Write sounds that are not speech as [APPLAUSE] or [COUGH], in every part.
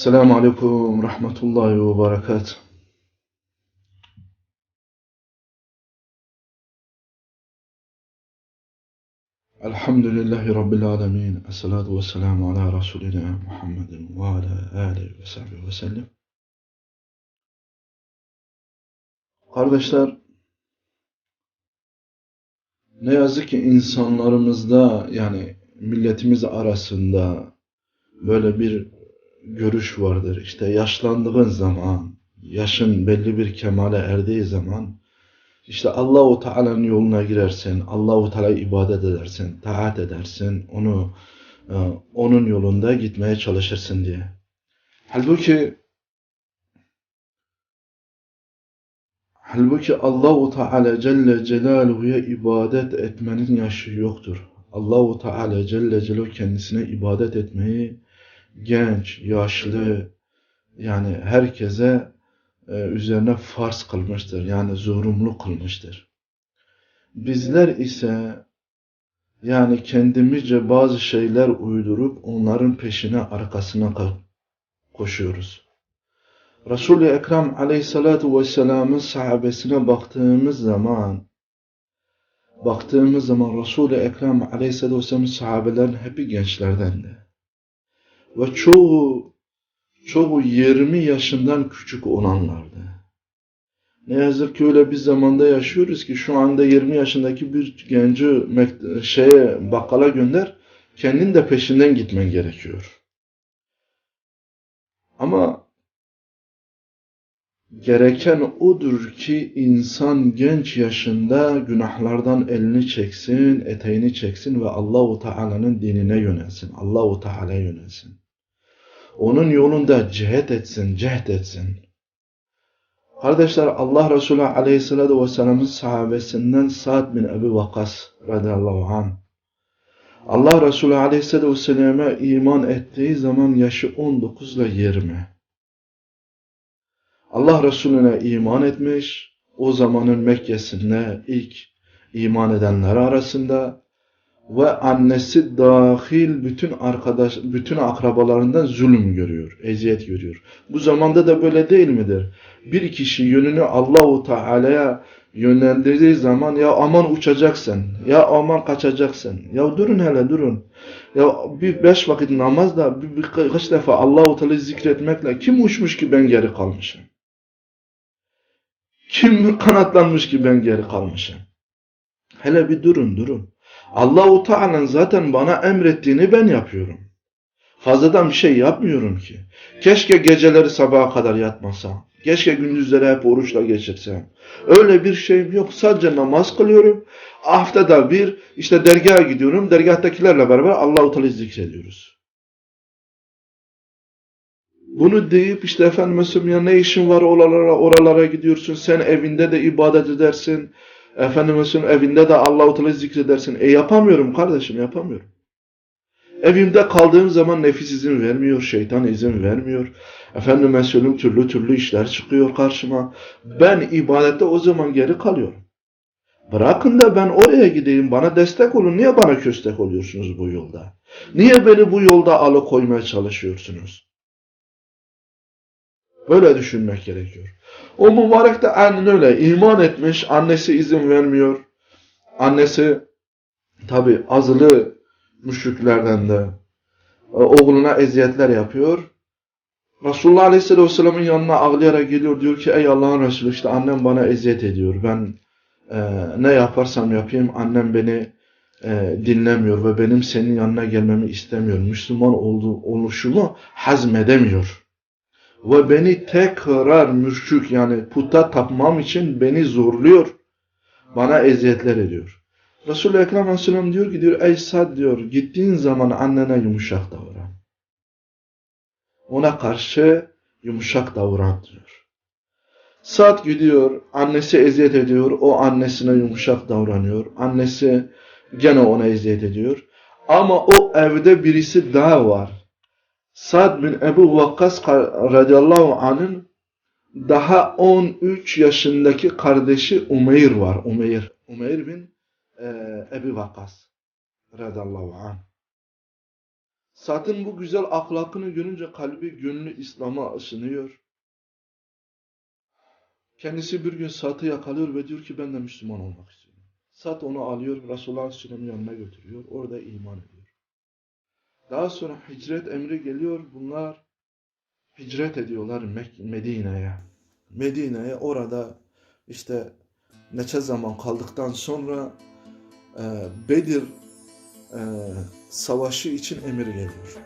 Selamun Aleyküm Rahmetullahi ve Berekatuhu. Elhamdülillahi Rabbil Alemin. Esselatu ve selamu ala Resulina Muhammedin ve ala aleyhi ve sahbihi ve sellem. Kardeşler, ne yazık ki insanlarımızda yani milletimiz arasında böyle bir görüş vardır. İşte yaşlandığın zaman, yaşın belli bir kemale erdiği zaman işte Allahu Teala'nın yoluna girersin, Allahu Teala'ya ibadet edersin, taat edersin, onu e, onun yolunda gitmeye çalışırsın diye. Halbuki Halbuki Allahu Teala Celle Celaluhu'ya ibadet etmenin yaşı yoktur. Allahu Teala Celle Celaluhu kendisine ibadet etmeyi genç, yaşlı yani herkese e, üzerine farz kılmıştır. Yani zorunlu kılmıştır. Bizler ise yani kendimizce bazı şeyler uydurup onların peşine arkasına koşuyoruz. Resul-i Ekrem aleyhissalatu vesselamın sahabesine baktığımız zaman baktığımız zaman Resul-i Ekrem aleyhissalatu vesselamın sahabelerin hepi gençlerdendi. Ve çoğu çoğu 20 yaşından küçük olanlardı. Ne yazık ki öyle bir zamanda yaşıyoruz ki şu anda 20 yaşındaki bir genci şeye bakkala gönder, kendin de peşinden gitmen gerekiyor. Ama gereken odur ki insan genç yaşında günahlardan elini çeksin, eteğini çeksin ve Allahu Teala'nın dinine yönelsin. Allahu Teala'ya yönelsin. Onun yolunda cihet etsin, cehd etsin. Kardeşler Allah Resulü Aleyhisselatü Vesselam'ın sahabesinden Sa'd bin Ebi Vakas radıyallahu anh. Allah Resulü Aleyhisselatü Vesselam'a iman ettiği zaman yaşı 19 ile 20. Allah Resulüne iman etmiş, o zamanın Mekke'sinde ilk iman edenler arasında ve annesi dahil bütün arkadaş, bütün akrabalarından zulüm görüyor, eziyet görüyor. Bu zamanda da böyle değil midir? Bir kişi yönünü Allahu Teala'ya yönlendirdiği zaman ya aman uçacaksın, ya aman kaçacaksın, ya durun hele durun. Ya bir beş vakit namazda bir, birkaç defa Allahu Teala zikretmekle kim uçmuş ki ben geri kalmışım? Kim kanatlanmış ki ben geri kalmışım? Hele bir durun durun. Allahu Teala'nın zaten bana emrettiğini ben yapıyorum. Fazladan bir şey yapmıyorum ki. Keşke geceleri sabaha kadar yatmasam. Keşke gündüzleri hep oruçla geçirsem. Öyle bir şeyim yok. Sadece namaz kılıyorum. Haftada bir işte dergaha gidiyorum. Dergahtakilerle beraber Allahu Teala zikrediyoruz. Bunu deyip işte efendim ya ne işin var oralara, oralara gidiyorsun. Sen evinde de ibadet edersin. Efendim mesela evinde de Allahu Teala zikredersin. E yapamıyorum kardeşim yapamıyorum. Evimde kaldığım zaman nefis izin vermiyor, şeytan izin vermiyor. Efendim mesulüm türlü türlü işler çıkıyor karşıma. Ben ibadette o zaman geri kalıyorum. Bırakın da ben oraya gideyim, bana destek olun. Niye bana köstek oluyorsunuz bu yolda? Niye beni bu yolda alıkoymaya çalışıyorsunuz? Böyle düşünmek gerekiyor. O mübarek de aynen öyle. İman etmiş, annesi izin vermiyor. Annesi tabi azılı müşriklerden de e, oğluna eziyetler yapıyor. Resulullah Aleyhisselatü Vesselam'ın yanına ağlayarak geliyor. Diyor ki ey Allah'ın Resulü işte annem bana eziyet ediyor. Ben e, ne yaparsam yapayım annem beni e, dinlemiyor ve benim senin yanına gelmemi istemiyor. Müslüman olduğu, oluşumu hazmedemiyor ve beni tekrar müşrik yani puta tapmam için beni zorluyor. Bana eziyetler ediyor. Resul-i Ekrem Aleyhisselam diyor ki diyor ey Sad diyor gittiğin zaman annene yumuşak davran. Ona karşı yumuşak davran diyor. Sad gidiyor annesi eziyet ediyor o annesine yumuşak davranıyor. Annesi gene ona eziyet ediyor. Ama o evde birisi daha var. Sad bin Ebu Vakkas radıyallahu anh'ın daha 13 yaşındaki kardeşi Umeyr var. Umeyr. Umeyr bin e, Ebu Vakkas radıyallahu anh. Satın bu güzel ahlakını görünce kalbi gönlü İslam'a ısınıyor. Kendisi bir gün Sat'ı yakalıyor ve diyor ki ben de Müslüman olmak istiyorum. Sat onu alıyor Resulullah Aleyhisselam'ın yanına götürüyor. Orada iman ediyor. Daha sonra hicret emri geliyor. Bunlar hicret ediyorlar Medine'ye. Medine'ye orada işte neçe zaman kaldıktan sonra e, Bedir e, savaşı için emir geliyor.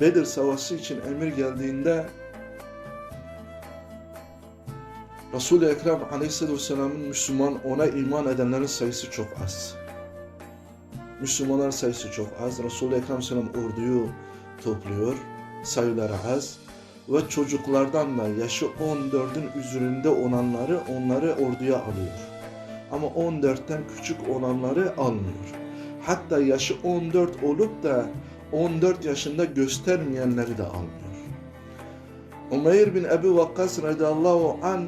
Bedir savaşı için emir geldiğinde Resul-i Ekrem Aleyhisselatü Vesselam'ın Müslüman ona iman edenlerin sayısı çok az. Müslümanların sayısı çok az. Resul-i Ekrem Selam orduyu topluyor. Sayıları az. Ve çocuklardan da yaşı 14'ün üzerinde olanları onları orduya alıyor. Ama 14'ten küçük olanları almıyor. Hatta yaşı 14 olup da 14 yaşında göstermeyenleri de almıyor. Umeyr bin Ebu Vakkas radıyallahu an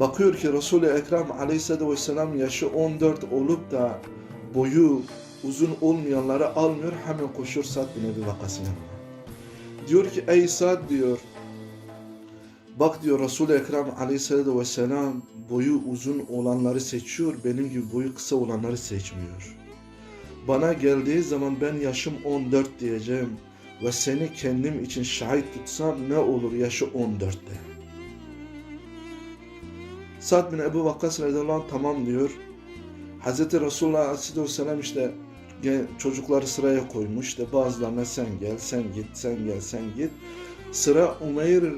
bakıyor ki Resul-i Ekrem aleyhisselatü vesselam yaşı 14 olup da boyu uzun olmayanları almıyor hemen koşuyor Sa'd bin Ebi Vakkas'ın yanına. Diyor ki ey Sa'd diyor bak diyor Resul-i Ekrem aleyhisselatü vesselam boyu uzun olanları seçiyor benim gibi boyu kısa olanları seçmiyor. Bana geldiği zaman ben yaşım 14 diyeceğim ve seni kendim için şahit tutsam ne olur yaşı 14'te. Sa'd bin Ebu Vakkas radıyallahu tamam diyor. Hz. Resulullah aleyhisselam işte gen- çocukları sıraya koymuş. İşte bazılarına sen gel, sen git, sen gel, sen git. Sıra Umeyr e,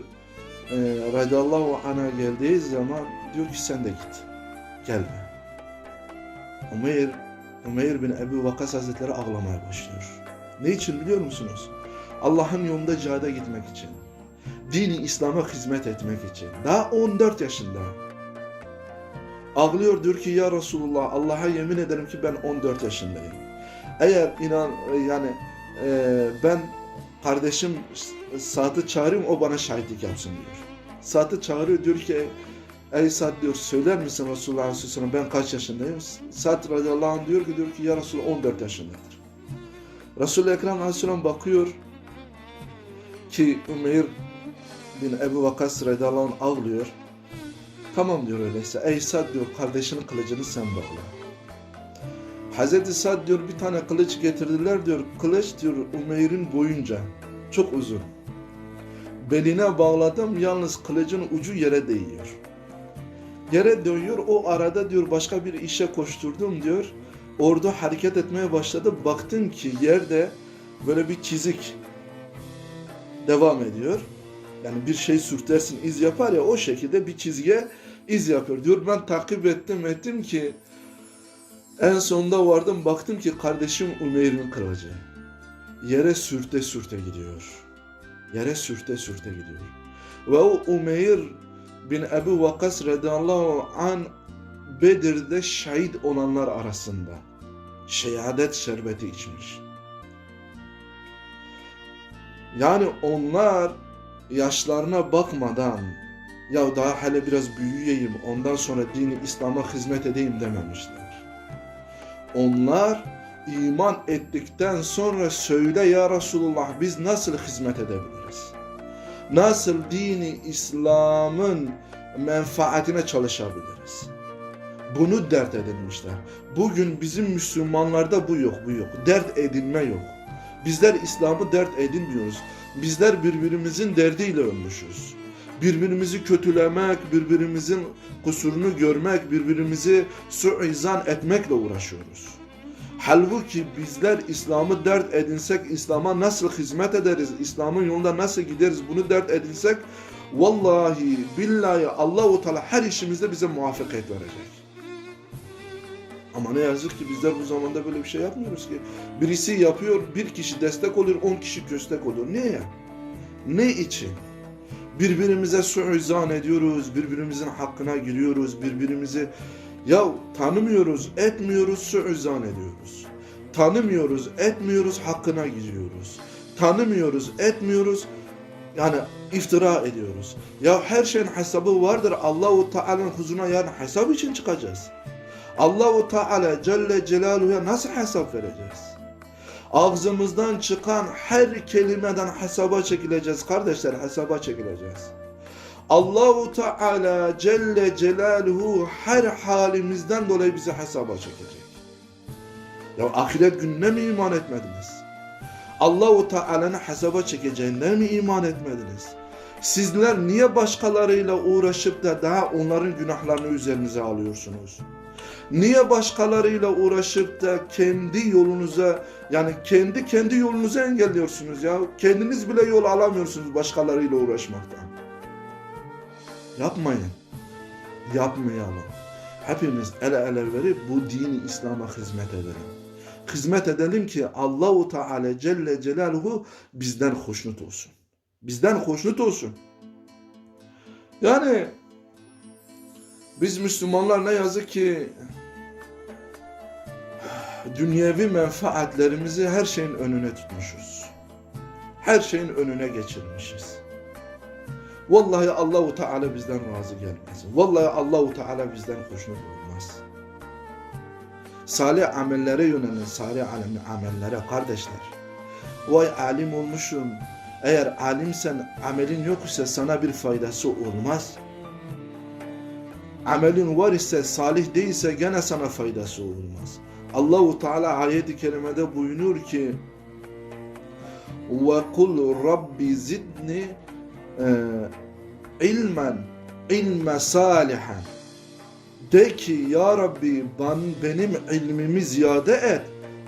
radıyallahu anh'a geldiği zaman diyor ki sen de git. Gelme. Umeyr, Umeyr bin Ebu Vakkas Hazretleri ağlamaya başlıyor. Ne için biliyor musunuz? Allah'ın yolunda cihada gitmek için. Dini İslam'a hizmet etmek için. Daha 14 yaşında. Ağlıyor diyor ki ya Resulullah Allah'a yemin ederim ki ben 14 yaşındayım. Eğer inan yani e, ben kardeşim Sa'd'ı çağırayım o bana şahitlik yapsın diyor. Sa'd'ı çağırıyor diyor ki ey Sa'd diyor söyler misin Resulullah Aleyhisselam ben kaç yaşındayım? Sa'd radıyallahu anh diyor ki diyor ki ya Resulullah 14 yaşındadır. Resul-i Ekrem Aleyhisselam bakıyor ki Ümeyr bin Ebu Vakkas radıyallahu anh ağlıyor. Tamam diyor öyleyse. Ey Sad diyor kardeşinin kılıcını sen bağla. Hazreti Sad diyor bir tane kılıç getirdiler diyor. Kılıç diyor Umeyr'in boyunca. Çok uzun. Beline bağladım yalnız kılıcın ucu yere değiyor. Yere değiyor o arada diyor başka bir işe koşturdum diyor. Ordu hareket etmeye başladı. Baktım ki yerde böyle bir çizik devam ediyor. Yani bir şey sürtersin iz yapar ya o şekilde bir çizgiye iz yapıyor. Diyor ben takip ettim ettim ki en sonunda vardım baktım ki kardeşim Umeyr'in kılıcı. Yere sürte sürte gidiyor. Yere sürte sürte gidiyor. Ve o Umeyr bin Ebu Vakkas radıyallahu an Bedir'de şehit olanlar arasında şehadet şerbeti içmiş. Yani onlar yaşlarına bakmadan ya daha hele biraz büyüyeyim ondan sonra dini İslam'a hizmet edeyim dememişler. Onlar iman ettikten sonra söyle ya Resulullah biz nasıl hizmet edebiliriz? Nasıl dini İslam'ın menfaatine çalışabiliriz? Bunu dert edinmişler. Bugün bizim Müslümanlarda bu yok, bu yok. Dert edinme yok. Bizler İslam'ı dert edinmiyoruz. Bizler birbirimizin derdiyle ölmüşüz. Birbirimizi kötülemek, birbirimizin kusurunu görmek, birbirimizi suizan etmekle uğraşıyoruz. Halbuki bizler İslam'ı dert edinsek, İslam'a nasıl hizmet ederiz, İslam'ın yolunda nasıl gideriz bunu dert edinsek, vallahi billahi Allahu Teala her işimizde bize muvaffakiyet verecek. Ama ne yazık ki bizler bu zamanda böyle bir şey yapmıyoruz ki. Birisi yapıyor, bir kişi destek oluyor, on kişi köstek oluyor. Niye? Ne için? Birbirimize suizan ediyoruz, birbirimizin hakkına giriyoruz, birbirimizi ya tanımıyoruz, etmiyoruz, suizan ediyoruz. Tanımıyoruz, etmiyoruz, hakkına giriyoruz. Tanımıyoruz, etmiyoruz, yani iftira ediyoruz. Ya her şeyin hesabı vardır. Allahu Teala'nın huzuruna yarın hesap için çıkacağız. Allahu Teala Celle Celaluhu'ya nasıl hesap vereceğiz? Ağzımızdan çıkan her kelimeden hesaba çekileceğiz kardeşler, hesaba çekileceğiz. Allahu Teala Celle Celaluhu her halimizden dolayı bizi hesaba çekecek. Ya ahiret gününe mi iman etmediniz? Allahu Teala'nın hesaba çekeceğine mi iman etmediniz? Sizler niye başkalarıyla uğraşıp da daha onların günahlarını üzerinize alıyorsunuz? Niye başkalarıyla uğraşıp da kendi yolunuza yani kendi kendi yolunuzu engelliyorsunuz ya? Kendiniz bile yol alamıyorsunuz başkalarıyla uğraşmaktan. Yapmayın. Yapmayalım. Hepimiz el ele verip bu dini İslam'a hizmet edelim. Hizmet edelim ki Allahu Teala Celle Celaluhu bizden hoşnut olsun. Bizden hoşnut olsun. Yani biz Müslümanlar ne yazık ki dünyevi menfaatlerimizi her şeyin önüne tutmuşuz. Her şeyin önüne geçirmişiz. Vallahi Allahu Teala bizden razı gelmez. Vallahi Allahu Teala bizden hoşnut olmaz. Salih amellere yönelin, salih amellere kardeşler. Vay alim olmuşum. Eğer alimsen amelin yok ise sana bir faydası olmaz. Amelin var ise salih değilse gene sana faydası olmaz. Allahu Teala ayet-i kerimede buyuruyor ki ve kul rabbi zidni ilmen ilme salihen de ki ya Rabbi ben, benim ilmimi ziyade et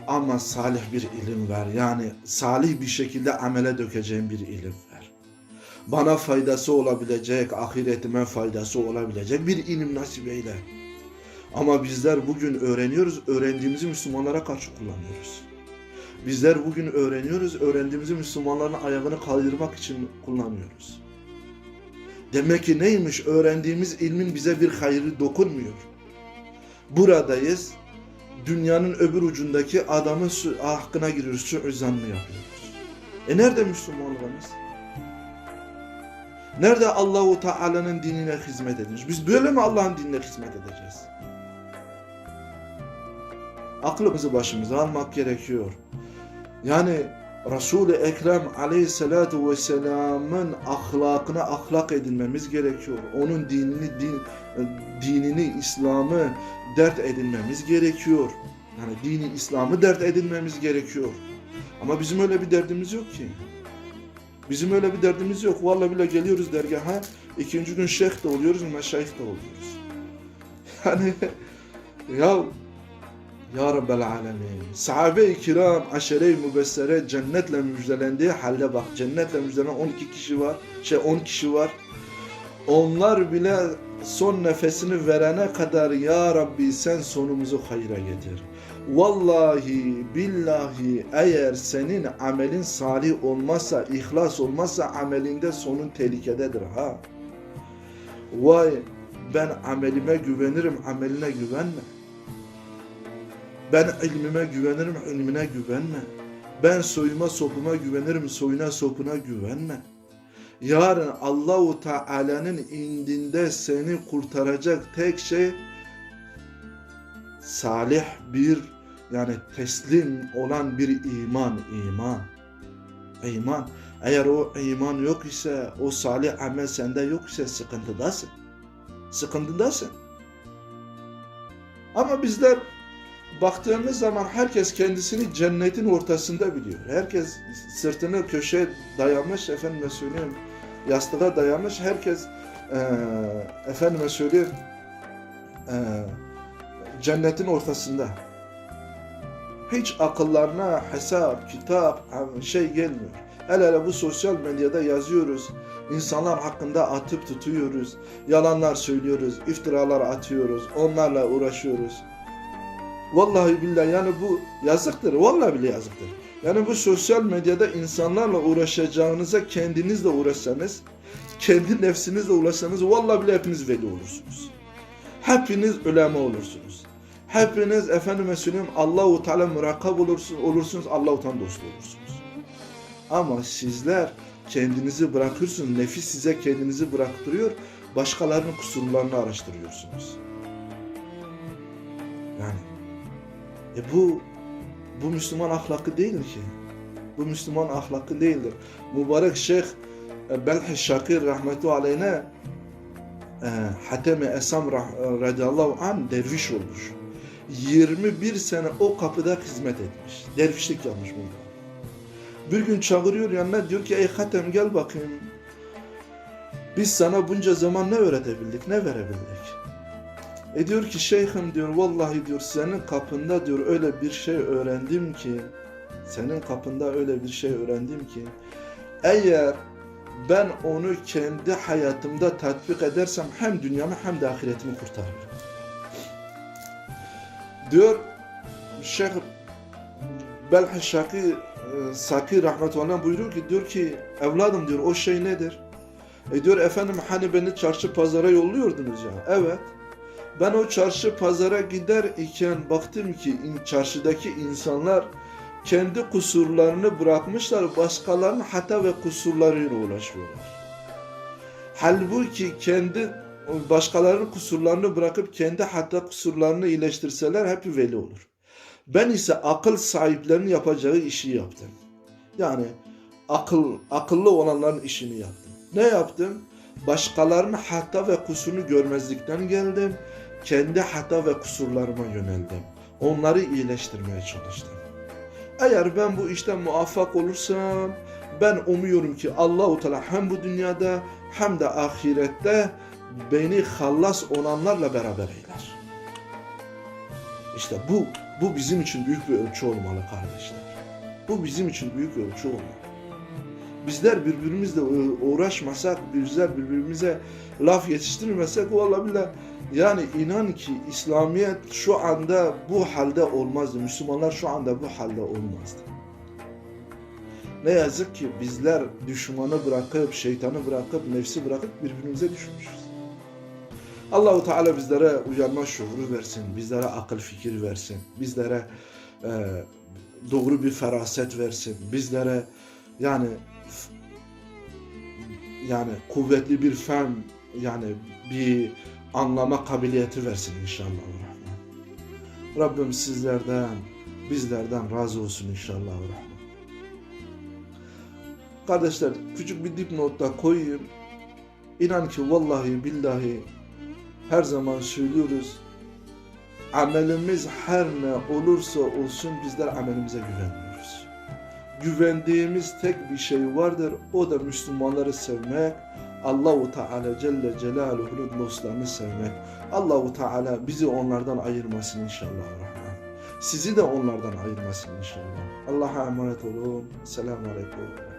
ama salih bir ilim ver. Yani salih bir şekilde amele dökeceğim bir ilim ver. Bana faydası olabilecek, ahiretime faydası olabilecek bir ilim nasip eyle. Ama bizler bugün öğreniyoruz, öğrendiğimizi Müslümanlara karşı kullanıyoruz. Bizler bugün öğreniyoruz, öğrendiğimizi Müslümanların ayağını kaldırmak için kullanıyoruz. Demek ki neymiş? Öğrendiğimiz ilmin bize bir hayrı dokunmuyor. Buradayız. Dünyanın öbür ucundaki adamın hakkına giriyoruz. Suizanını yapıyoruz. E nerede Müslümanlığımız? Nerede Allahu Teala'nın dinine hizmet ediyoruz? Biz böyle mi Allah'ın dinine hizmet edeceğiz? Aklımızı başımıza almak gerekiyor. Yani Resul-i Ekrem aleyhissalatu vesselamın ahlakına ahlak edinmemiz gerekiyor. Onun dinini, din, dinini, İslam'ı dert edinmemiz gerekiyor. Yani dini İslam'ı dert edinmemiz gerekiyor. Ama bizim öyle bir derdimiz yok ki. Bizim öyle bir derdimiz yok. Vallahi bile geliyoruz dergaha, ikinci gün şeyh de oluyoruz, meşayih de oluyoruz. [LAUGHS] Yani ya ya Rabbel Alemin. Sahabe-i kiram aşere-i mübessere cennetle müjdelendiği halde bak cennetle müjdelenen 12 kişi var. Şey 10 kişi var. Onlar bile son nefesini verene kadar ya Rabbi sen sonumuzu hayra getir. Vallahi billahi eğer senin amelin salih olmazsa, ihlas olmazsa amelinde sonun tehlikededir ha. Vay ben amelime güvenirim, ameline güvenme. Ben ilmime güvenirim, ilmine güvenme. Ben soyuma sopuma güvenirim, soyuna sopuna güvenme. Yarın Allahu Teala'nın indinde seni kurtaracak tek şey salih bir yani teslim olan bir iman, iman. İman. Eğer o iman yok ise, o salih amel sende yok ise sıkıntıdasın. Sıkıntıdasın. Ama bizler baktığımız zaman herkes kendisini cennetin ortasında biliyor. Herkes sırtını köşeye dayamış, efendime söyleyeyim, yastığa dayamış. Herkes e, efendime söyleyeyim e, cennetin ortasında. Hiç akıllarına hesap, kitap, şey gelmiyor. Hele hele bu sosyal medyada yazıyoruz. İnsanlar hakkında atıp tutuyoruz. Yalanlar söylüyoruz, iftiralar atıyoruz. Onlarla uğraşıyoruz. Vallahi billahi yani bu yazıktır. Vallahi bile yazıktır. Yani bu sosyal medyada insanlarla uğraşacağınıza kendinizle uğraşsanız, kendi nefsinizle uğraşsanız vallahi bile hepiniz veli olursunuz. Hepiniz ulema olursunuz. Hepiniz efendime söyleyeyim Allahu Teala murakab olursunuz, olursunuz Allahu Teala dostu olursunuz. Ama sizler kendinizi bırakıyorsunuz, nefis size kendinizi bıraktırıyor, başkalarının kusurlarını araştırıyorsunuz. Yani e bu Bu Müslüman ahlakı değil ki. Bu Müslüman ahlakı değildir. Mübarek Şeyh e, Belhi Şakir rahmetu aleyhine e, Hatemi Esam radıyallahu anh derviş olmuş. 21 sene o kapıda hizmet etmiş. Dervişlik yapmış burada. Bir gün çağırıyor yanına diyor ki ey Hatem gel bakayım. Biz sana bunca zaman ne öğretebildik, ne verebildik? E diyor ki şeyhim diyor vallahi diyor senin kapında diyor öyle bir şey öğrendim ki senin kapında öyle bir şey öğrendim ki eğer ben onu kendi hayatımda tatbik edersem hem dünyamı hem de ahiretimi kurtarırım. Diyor Şeyh Belhi Şaki e, Saki rahmetullahi buyuruyor ki diyor ki evladım diyor o şey nedir? E diyor efendim hani beni çarşı pazara yolluyordunuz ya. Evet. Ben o çarşı pazara gider iken baktım ki çarşıdaki insanlar kendi kusurlarını bırakmışlar, başkalarının hata ve kusurlarıyla uğraşıyorlar. Halbuki kendi başkalarının kusurlarını bırakıp kendi hata kusurlarını iyileştirseler hep veli olur. Ben ise akıl sahiplerinin yapacağı işi yaptım. Yani akıl akıllı olanların işini yaptım. Ne yaptım? Başkalarının hata ve kusurunu görmezlikten geldim. Kendi hata ve kusurlarıma yöneldim. Onları iyileştirmeye çalıştım. Eğer ben bu işte muvaffak olursam ben umuyorum ki Allahu Teala hem bu dünyada hem de ahirette beni hallas olanlarla beraber eyler. İşte bu bu bizim için büyük bir ölçü olmalı kardeşler. Bu bizim için büyük ölçü olmalı. Bizler birbirimizle uğraşmasak, bizler birbirimize laf yetiştirmesek vallahi billahi yani inan ki İslamiyet şu anda bu halde olmazdı. Müslümanlar şu anda bu halde olmazdı. Ne yazık ki bizler düşmanı bırakıp, şeytanı bırakıp, nefsi bırakıp birbirimize düşmüşüz. Allahu Teala bizlere uyanma şuuru versin, bizlere akıl fikir versin, bizlere e, doğru bir feraset versin, bizlere yani yani kuvvetli bir fen yani bir anlama kabiliyeti versin inşallah. Rabbim sizlerden, bizlerden razı olsun inşallah. Kardeşler küçük bir dipnotta koyayım. İnan ki vallahi billahi her zaman söylüyoruz. Amelimiz her ne olursa olsun bizler amelimize güvenmiyoruz. Güvendiğimiz tek bir şey vardır. O da Müslümanları sevmek, Allahu Teala Celle Celaluhu'nun dostlarını sevmek. Allahu Teala bizi onlardan ayırmasın inşallah. Rahman. Sizi de onlardan ayırmasın inşallah. Allah'a emanet olun. Selamun Aleyküm.